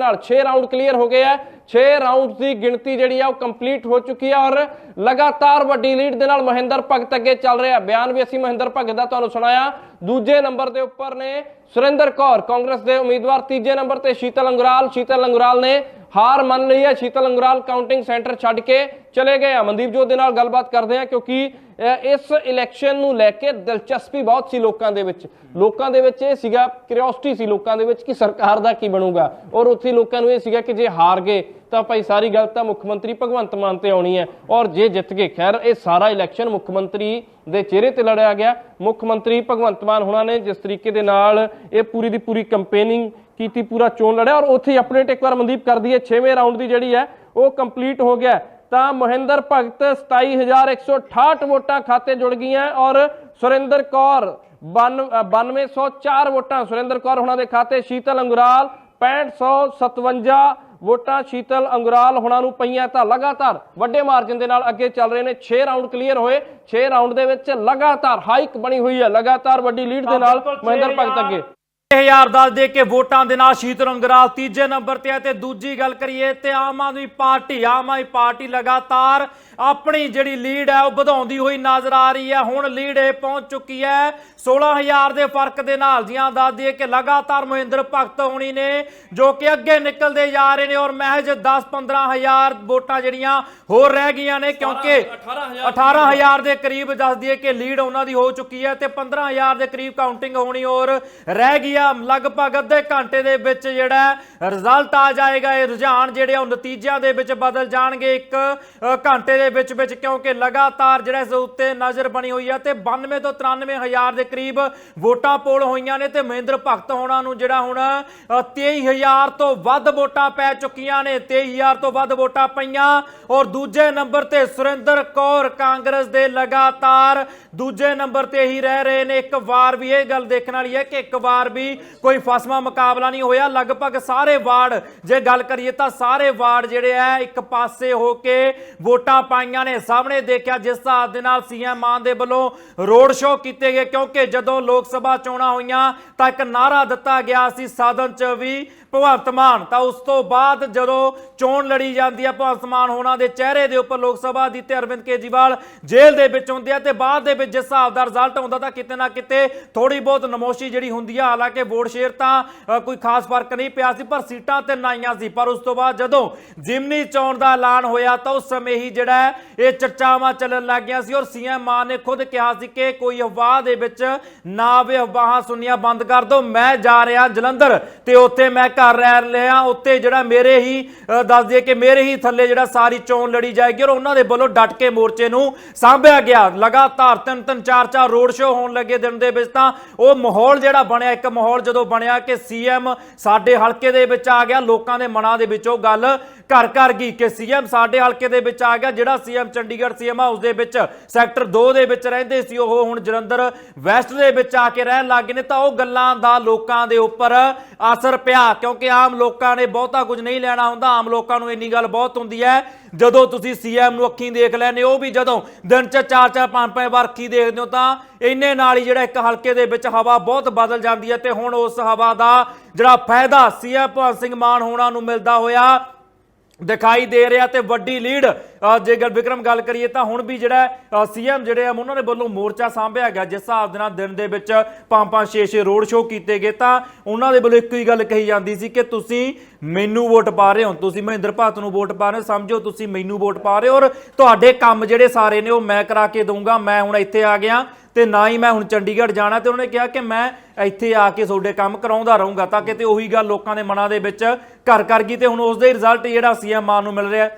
ਨਾਲ 6 round clear ਹੋ ਗਏ ਆ। 6 ਰਾਉਂਡ ਦੀ ਗਿਣਤੀ ਜਿਹੜੀ ਆ ਉਹ ਕੰਪਲੀਟ ਹੋ ਚੁੱਕੀ ਆ ਔਰ ਲਗਾਤਾਰ ਵੱਡੀ ਲੀਡ ਦੇ ਨਾਲ ਮਹਿੰਦਰ ਭਗਤ ਅੱਗੇ ਚੱਲ ਰਿਹਾ। ਬਿਆਨ ਵੀ ਅਸੀਂ ਮਹਿੰਦਰ ਭਗਤ ਦਾ ਤੁਹਾਨੂੰ ਸੁਣਾਇਆ। ਦੂਜੇ ਨੰਬਰ ਦੇ ਉੱਪਰ ਨੇ ਸੁਰਿੰਦਰ ਕੌਰ, ਕਾਂਗਰਸ ਦੇ ਉਮੀਦਵਾਰ। ਤੀਜੇ ਨੰਬਰ ਤੇ ਸ਼ੀਤਲ ਅੰਗਰਾਲ। ਸ਼ੀਤਲ ਅੰਗਰਾਲ ਨੇ ਹਾਰ ਮੰਨ ਲਈ ਹੈ ਸ਼ੀਤਲ ਅੰਗਰਾਲ ਕਾਊਂਟਿੰਗ ਸੈਂਟਰ ਛੱਡ ਕੇ ਚਲੇ ਗਏ ਆ। ਮਨਦੀਪ ਜੋਤ ਦੇ ਨਾਲ ਗੱਲਬਾਤ ਕਰਦੇ ਆ ਕਿਉਂਕਿ ਇਸ ਇਲੈਕਸ਼ਨ ਨੂੰ ਲੈ ਕੇ ਦਿਲਚਸਪੀ ਬਹੁਤ ਸੀ ਲੋਕਾਂ ਦੇ ਵਿੱਚ। ਲੋਕਾਂ ਦੇ ਵਿੱਚ ਇਹ ਸੀਗਾ ਕਿਉਰਿਓਸਿਟੀ ਸੀ ਲੋਕਾਂ ਦੇ ਵਿੱਚ ਕਿ ਸਰਕਾਰ ਦਾ ਕੀ ਬਣੂਗਾ। ਔਰ ਉੱਥੇ ਲੋਕਾਂ ਨੂੰ ਇਹ ਸੀਗਾ ਕਿ ਜੇ ਹਾਰ ਗਏ, ਤਾਂ ਭਾਈ ਸਾਰੀ ਗੱਲ ਤਾਂ ਮੁੱਖ ਮੰਤਰੀ ਭਗਵੰਤ ਮਾਨ ਤੇ ਆਉਣੀ ਹੈ। ਔਰ ਜੇ ਜਿੱਤ ਗਏ, ਖੈਰ, ਇਹ ਸਾਰਾ ਇਲੈਕਸ਼ਨ ਮੁੱਖ ਮੰਤਰੀ ਦੇ ਚਿਹਰੇ ਤੇ ਲੜਿਆ ਗਿਆ। ਮੁੱਖ ਮੰਤਰੀ ਭਗਵੰਤ ਮਾਨ ਹੁਣਾਂ ਨੇ ਜਿਸ ਤਰੀਕੇ ਦੇ ਨਾਲ ਇਹ ਪੂਰੀ ਦੀ ਪੂਰੀ ਕੰਪੇਨਿੰਗ ਕੀਤੀ, ਪੂਰਾ ਚੋਣ ਲੜਿਆ। ਔਰ ਉੱਥੇ ਅਪਡੇਟ ਇੱਕ ਵਾਰ ਮਨਦੀਪ ਕਰ ਦਈਏ 6ਵੇਂ ਰਾਉਂਡ ਦੀ ਜਿਹੜੀ ਹੈ, ਉਹ ਕੰਪਲੀਟ ਹੋ ਗਿਆ। ਤਾਂ ਮਹਿੰਦਰ ਭਗਤ 27168 ਵੋਟਾਂ ਖਾਤੇ ਜੁੜ ਗਈਆਂ ਔਰ ਸੁਰਿੰਦਰ ਕੌਰ 9204 ਵੋਟਾਂ ਸੁਰਿੰਦਰ ਕੌਰ ਹੁਣਾਂ ਦੇ ਖਾਤੇ ਸ਼ੀਤਲ ਅੰਗਰਾਲ 6557 ਵੋਟਾਂ ਸ਼ੀਤਲ ਅੰਗਰਾਲ ਹੁਣਾਂ ਨੂੰ ਪਈਆਂ ਤਾਂ ਲਗਾਤਾਰ ਵੱਡੇ ਮਾਰਜਨ ਦੇ ਨਾਲ ਅੱਗੇ ਚੱਲ ਰਹੇ ਨੇ 6 ਰਾਉਂਡ ਕਲੀਅਰ ਹੋਏ 6 ਰਾਉਂਡ ਦੇ ਵਿੱਚ ਲਗਾਤਾਰ ਹਾਈਕ ਬਣੀ ਹੋਈ ਹੈ ਲਗਾਤਾਰ ਵੱਡੀ ਲੀਡ ਦੇ ਨਾਲ ਮਹਿੰਦਰ ਭਗਤ ਅੱਗੇ। 1000 ਦੱਸ ਦੇ ਕੇ ਵੋਟਾਂ ਦੇ ਨਾਲ ਸ਼ੀਤਲ ਅੰਗਰਾਲ ਤੀਜੇ ਨੰਬਰ ਤੇ ਹੈ ਤੇ ਦੂਜੀ ਗੱਲ ਕਰੀਏ ਤੇ ਆਮ ਆਦਮੀ ਪਾਰਟੀ ਆਮ ਆਦਮੀ ਪਾਰਟੀ ਲਗਾਤਾਰ ਆਪਣੀ ਜਿਹੜੀ ਲੀਡ ਹੈ ਉਹ ਵਧਾਉਂਦੀ ਹੋਈ ਨਜ਼ਰ ਆ ਰਹੀ ਹੈ। ਹੁਣ ਲੀਡ ਇਹ ਪਹੁੰਚ ਚੁੱਕੀ ਹੈ। 16000 ਦੇ ਫ਼ਰਕ ਦੇ ਨਾਲ ਜੀਆਂ ਦੱਸ ਦਈਏ ਕਿ ਲਗਾਤਾਰ ਮਹਿੰਦਰ ਭਗਤ ਹੋਣੀ ਨੇ ਜੋ ਕਿ ਅੱਗੇ ਨਿਕਲਦੇ ਜਾ ਰਹੇ ਨੇ ਔਰ ਮਹਿਜ 10-15000 ਵੋਟਾਂ ਜਿਹੜੀਆਂ ਹੋਰ ਰਹਿ ਗਈਆਂ ਨੇ ਕਿਉਂਕਿ 18000 ਦੇ ਕਰੀਬ ਦੱਸ ਦਈਏ ਕਿ ਲੀਡ ਉਹਨਾਂ ਦੀ ਹੋ ਚੁੱਕੀ ਹੈ ਤੇ 15000 ਦੇ ਕਰੀਬ ਕਾਊਂਟਿੰਗ ਹੋਣੀ ਔਰ ਰਹਿ ਗਈ ਆ। ਲਗਭਗ ਅੱਧੇ ਘੰਟੇ ਦੇ ਵਿੱਚ ਜਿਹੜਾ ਰਿਜ਼ਲਟ ਆ ਜਾਏਗਾ। ਇਹ ਰੁਝਾਨ ਜਿਹੜੇ ਉਹ ਨਤੀਜਿਆਂ ਦੇ ਵਿੱਚ ਬਦਲ ਜਾਣਗੇ ਇੱਕ ਘੰਟੇ ਦੇ ਵਿੱਚ ਵਿੱਚ ਕਿਉਂਕਿ ਲਗਾਤਾਰ ਜਿਹੜਾ ਇਸ ਉੱਤੇ ਨਜ਼ਰ ਬਣੀ ਹੋਈ ਆ ਤੇ 92 ਤੋਂ 93000 ਦੇ ਕਰੀਬ ਵੋਟਾਂ ਪੋਲ ਹੋਈਆਂ ਨੇ ਤੇ ਮਹਿੰਦਰ ਭਗਤ ਹੋਣਾ ਨੂੰ ਜਿਹੜਾ ਹੁਣ ਅ, 23000 ਤੋਂ ਵੱਧ ਵੋਟਾਂ ਪੈ ਚੁੱਕੀਆਂ ਨੇ। 23000 ਤੋਂ ਵੱਧ ਵੋਟਾਂ ਪਈਆਂ। ਔਰ ਦੂਜੇ ਨੰਬਰ ਤੇ ਸੁਰਿੰਦਰ ਕੌਰ ਕਾਂਗਰਸ ਦੇ ਲਗਾਤਾਰ ਦੂਜੇ ਨੰਬਰ ਤੇ ਹੀ ਰਹਿ ਰਹੇ ਨੇ। ਇੱਕ ਵਾਰ ਵੀ ਇਹ ਗੱਲ ਦੇਖਣ ਵਾਲੀ ਹੈ ਕਿ ਇੱਕ ਵਾਰ ਵੀ ਕੋਈ ਫਸਮਾ ਮੁਕਾਬਲਾ ਨਹੀਂ ਹੋਇਆ। ਲਗਭਗ ਸਾਰੇ ਵਾਰਡ, ਜੇ ਗੱਲ ਕਰੀਏ ਤਾਂ ਸਾਰੇ ਵਾਰਡ ਜਿਹੜੇ ਆ ਇੱਕ ਪਾਸੇ ਹੋ ਕੇ ਵੋਟਾਂ ਪਾਈਆਂ ਨੇ। ਸਾਹਮਣੇ ਦੇਖਿਆ ਜਿਸ ਹਿਸਾਬ ਦੇ ਨਾਲ ਸੀਐਮ ਮਾਨ ਦੇ ਵੱਲੋਂ ਰੋਡ ਸ਼ੋਅ ਕੀਤੇ ਗਏ, ਕਿਉਂਕਿ ਜਦੋਂ ਲੋਕ ਸਭਾ ਚੋਣਾਂ ਹੋਈਆਂ ਤਾਂ ਇੱਕ ਨਾਰਾ ਦਿੱਤਾ ਗਿਆ ਸੀ ਸਾਧਨ 'ਚ ਵੀ ਭਗਵੰਤ ਮਾਨ। ਤਾਂ ਉਸ ਤੋਂ ਬਾਅਦ ਜਦੋਂ ਚੋਣ ਲੜੀ ਜਾਂਦੀ ਹੈ ਭਗਵੰਤ ਮਾਨ ਹੋਣਾ ਦੇ ਚਿਹਰੇ ਦੇ ਉੱਪਰ ਲੋਕ ਸਭਾ ਦੀ ਤੇ ਅਰਵਿੰਦ ਕੇਜੀਵਾਲ ਜੇਲ੍ਹ ਦੇ ਵਿੱਚ ਹੁੰਦੇ ਆ ਤੇ ਬਾਅਦ ਦੇ ਵਿੱਚ ਜਿਸ ਹਿਸਾਬ ਦਾ ਰਿਜ਼ਲਟ ਆਉਂਦਾ ਤਾਂ ਕਿਤੇ ਨਾ ਕਿਤੇ ਥੋੜੀ ਬਹੁਤ ਨਮੋਸ਼ੀ ਜਿਹੜੀ ਹੁੰਦੀ ਆ, ਹਾਲਾਂਕਿ ਵੋਟ ਸ਼ੇਅਰ ਤਾਂ ਕੋਈ ਖਾਸ ਫ਼ਰਕ ਨਹੀਂ ਪਿਆ ਸੀ ਪਰ ਸੀਟਾਂ ਤੇ ਨਾਈਆਂ ਸੀ। ਪਰ ਉਸ ਤੋਂ ਬਾਅਦ ਜਦੋਂ ਜਿਮਨੀ ਚੋਣ ਦਾ ਐਲਾਨ ਹੋਇਆ ਤਾਂ ਉਸ ਸਮੇਂ ਹੀ ਜਿਹੜਾ ਇਹ ਚਰਚਾਵਾਂ ਚੱਲਣ ਲੱਗ ਗਿਆ ਸੀ ਔਰ ਸੀਐਮ ਮਾਨ ਨੇ ਖੁਦ ਕਿਹਾ ਸੀ ਕਿ ਕੋਈ ਅਫਵਾਹ ਦੇ ਵਿੱਚ ਨਾ ਆਵੇ ਅਫਵਾਹਾਂ ਸੁਣਨੀਆਂ ਬੰਦ ਕਰ ਦਿਓ। ਮੈਂ ਜਾ ਰਿਹਾ ਜਲੰਧਰ ਤੇ ਉੱਥੇ ਮੈਂ ਘਰ ਰਹਿ ਰਿਹਾ ਉੱਤੇ ਜਿਹੜਾ ਮੇਰੇ ਹੀ ਅ, ਦੱਸ ਦਈਏ ਕਿ ਮੇਰੇ ਹੀ ਥੱਲੇ ਜਿਹੜਾ ਸਾਰੀ ਚੋਣ ਲੜੀ ਜਾਏਗੀ ਔਰ ਉਹਨਾਂ ਦੇ ਵੱਲੋਂ ਡਟ ਕੇ ਮੋਰਚੇ ਨੂੰ ਸਾਂਭਿਆ ਗਿਆ। ਲਗਾਤਾਰ ਤਿੰਨ ਤਿੰਨ ਚਾਰ ਚਾਰ ਰੋਡ ਸ਼ੋਅ ਹੋਣ ਲੱਗੇ ਦਿਨ ਦੇ ਵਿੱਚ ਤਾਂ ਉਹ ਮਾਹੌਲ ਜਿਹੜਾ ਬਣਿਆ ਇੱਕ ਮਾਹੌਲ ਜਦੋਂ ਬਣਿਆ ਕਿ ਸੀਐਮ ਸਾਡੇ ਹਲਕੇ ਦੇ ਵਿੱਚ ਆ ਗਿਆ, ਲੋਕਾਂ ਦੇ ਮਨਾਂ ਦੇ ਵਿੱਚ ਉਹ ਗੱਲ ਘਰ ਘਰ ਗਈ ਕਿ ਸੀਐਮ ਸਾਡੇ ਹਲਕੇ ਦੇ ਵਿੱਚ ਆ ਗਿਆ, ਜਿਹੜਾ ਸੀਐਮ ਚੰਡੀਗੜ੍ਹ ਸੀਐਮ ਹਾਊਸ ਦੇ ਵਿੱਚ, ਸੈਕਟਰ 2 ਦੇ ਵਿੱਚ ਰਹਿੰਦੇ ਸੀ, ਉਹ ਹੁਣ ਜਲੰਧਰ ਵੈਸਟ ਦੇ ਵਿੱਚ ਆ ਕੇ ਰਹਿਣ ਲੱਗ ਗਏ ਨੇ, ਤਾਂ ਉਹ ਗੱਲਾਂ ਦਾ ਲੋਕਾਂ ਦੇ ਉੱਪਰ ਅਸਰ ਪਿਆ, ਕਿਉਂਕਿ ਆਮ ਲੋਕਾਂ ਨੇ ਬਹੁਤਾ ਕੁਝ ਨਹੀਂ ਲੈਣਾ ਹੁੰਦਾ, ਆਮ ਲੋਕਾਂ ਨੂੰ ਇੰਨੀ ਗੱਲ ਬਹੁਤ ਹੁੰਦੀ ਹੈ, ਜਦੋਂ ਤੁਸੀਂ ਸੀਐਮ ਨੂੰ ਅੱਖੀਂ ਦੇਖ ਲੈਨੇ ਉਹ ਵੀ ਜਦੋਂ ਦਿਨ ਚ ਚਾਰ ਚਾਰ ਪੰਜ ਪੰਜ ਵਾਰ ਅੱਖੀਂ ਦੇਖਦੇ ਹੋ, ਤਾਂ ਇੰਨੇ ਨਾਲ ਹੀ ਜਿਹੜਾ ਇੱਕ ਹਲਕੇ ਦੇ ਵਿੱਚ ਹਵਾ ਬਹੁਤ ਬਦਲ ਜਾਂਦੀ ਹੈ, ਤੇ ਹੁਣ ਉਸ ਹਵਾ ਦਾ ਜਿਹੜਾ ਫਾਇਦਾ ਸੀਐਮ ਭਗਵੰਤ ਸਿੰਘ ਮਾਨ ਹੋਣਾ ਨੂੰ ਮਿਲਦਾ ਹੋਇਆ ਦਿਖਾਈ ਦੇ ਰਿਹਾ ਤੇ ਵੱਡੀ ਲੀਡ ਜੇ ਗੱਲ ਵਿਕਰਮ ਗੱਲ ਕਰੀਏ ਤਾਂ ਹੁਣ ਵੀ ਜਿਹੜਾ ਸੀਐਮ ਜਿਹੜੇ ਆ, ਉਹਨਾਂ ਦੇ ਵੱਲੋਂ ਮੋਰਚਾ ਸਾਂਭਿਆ ਗਿਆ, ਜਿਸ ਹਿਸਾਬ ਦੇ ਨਾਲ ਦਿਨ ਦੇ ਵਿੱਚ ਪੰਜ ਪੰਜ ਛੇ ਛੇ ਰੋਡ ਸ਼ੋਅ ਕੀਤੇ ਗਏ, ਤਾਂ ਉਹਨਾਂ ਦੇ ਵੱਲੋਂ ਇੱਕੋ ਹੀ ਗੱਲ ਕਹੀ ਜਾਂਦੀ ਸੀ ਕਿ ਤੁਸੀਂ ਮੈਨੂੰ ਵੋਟ ਪਾ ਰਹੇ ਹੋ, ਤੁਸੀਂ ਮਹਿੰਦਰ ਭਾਤ ਨੂੰ ਵੋਟ ਪਾ ਰਹੇ ਹੋ, ਸਮਝੋ ਤੁਸੀਂ ਮੈਨੂੰ ਵੋਟ ਪਾ ਰਹੇ ਹੋ, ਔਰ ਤੁਹਾਡੇ ਕੰਮ ਜਿਹੜੇ ਸਾਰੇ ਨੇ ਉਹ ਮੈਂ ਕਰਾ ਕੇ ਦਊਂਗਾ, ਮੈਂ ਹੁਣ ਇੱਥੇ ਆ ਗਿਆ, ਤੇ ਨਾ ਹੀ ਮੈਂ ਹੁਣ ਚੰਡੀਗੜ੍ਹ ਜਾਣਾ, ਤੇ ਉਹਨੇ ਕਿਹਾ ਕਿ ਮੈਂ ਇੱਥੇ ਆ ਕੇ ਤੁਹਾਡੇ ਕੰਮ ਕਰਾਉਂਦਾ ਰਹੂੰਗਾ, ਤਾਂ ਕਿਤੇ ਉਹੀ ਗੱਲ ਲੋਕਾਂ ਦੇ ਮਨਾਂ ਦੇ ਵਿੱਚ ਘਰ ਕਰ ਗਈ, ਤੇ ਹੁਣ ਉਸ ਦੇ ਰਿਜ਼ਲਟ ਜਿਹੜਾ ਸੀਐਮ ਮਾਨ ਨੂੰ ਮਿਲ ਰਿਹਾ